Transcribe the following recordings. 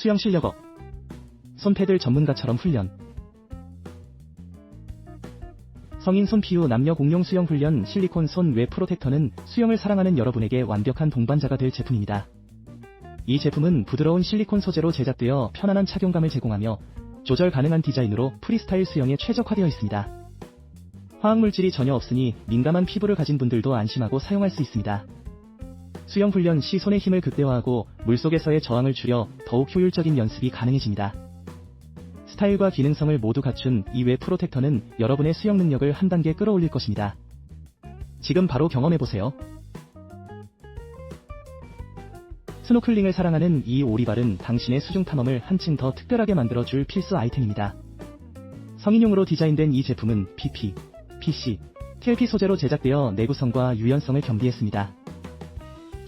수영 실력업. 손패들 전문가처럼 훈련. 성인 손 피우 남녀 공용 수영 훈련 실리콘 손 외 프로텍터는 수영을 사랑하는 여러분에게 완벽한 동반자가 될 제품입니다. 이 제품은 부드러운 실리콘 소재로 제작되어 편안한 착용감을 제공하며 조절 가능한 디자인으로 프리스타일 수영에 최적화되어 있습니다. 화학물질이 전혀 없으니 민감한 피부를 가진 분들도 안심하고 사용할 수 있습니다. 수영 훈련 시 손의 힘을 극대화하고 물속에서의 저항을 줄여 더욱 효율적인 연습이 가능해집니다. 스타일과 기능성을 모두 갖춘 이외 프로텍터는 여러분의 수영 능력을 한 단계 끌어올릴 것입니다. 지금 바로 경험해보세요. 스노클링을 사랑하는 이 오리발은 당신의 수중 탐험을 한층 더 특별하게 만들어줄 필수 아이템입니다. 성인용으로 디자인된 이 제품은 PP, PC, TLP 소재로 제작되어 내구성과 유연성을 겸비했습니다.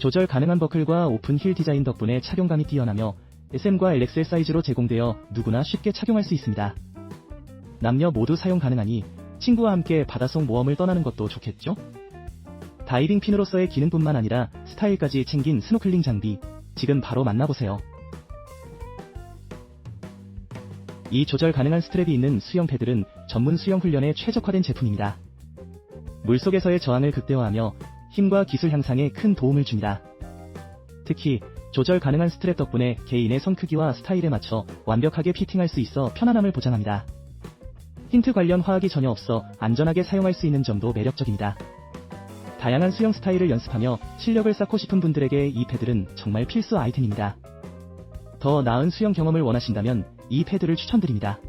조절 가능한 버클과 오픈 힐 디자인 덕분에 착용감이 뛰어나며 SM과 LXL 사이즈로 제공되어 누구나 쉽게 착용할 수 있습니다. 남녀 모두 사용 가능하니 친구와 함께 바닷속 모험을 떠나는 것도 좋겠죠? 다이빙 핀으로서의 기능뿐만 아니라 스타일까지 챙긴 스노클링 장비, 지금 바로 만나보세요. 이 조절 가능한 스트랩이 있는 수영 패들은 전문 수영 훈련에 최적화된 제품입니다. 물속에서의 저항을 극대화하며 힘과 기술 향상에 큰 도움을 줍니다. 특히 조절 가능한 스트랩 덕분에 개인의 손 크기와 스타일에 맞춰 완벽하게 피팅할 수 있어 편안함을 보장합니다. 힌트 관련 화학이 전혀 없어 안전하게 사용할 수 있는 점도 매력적입니다. 다양한 수영 스타일을 연습하며 실력을 쌓고 싶은 분들에게 이 패들은 정말 필수 아이템입니다. 더 나은 수영 경험을 원하신다면 이 패드를 추천드립니다.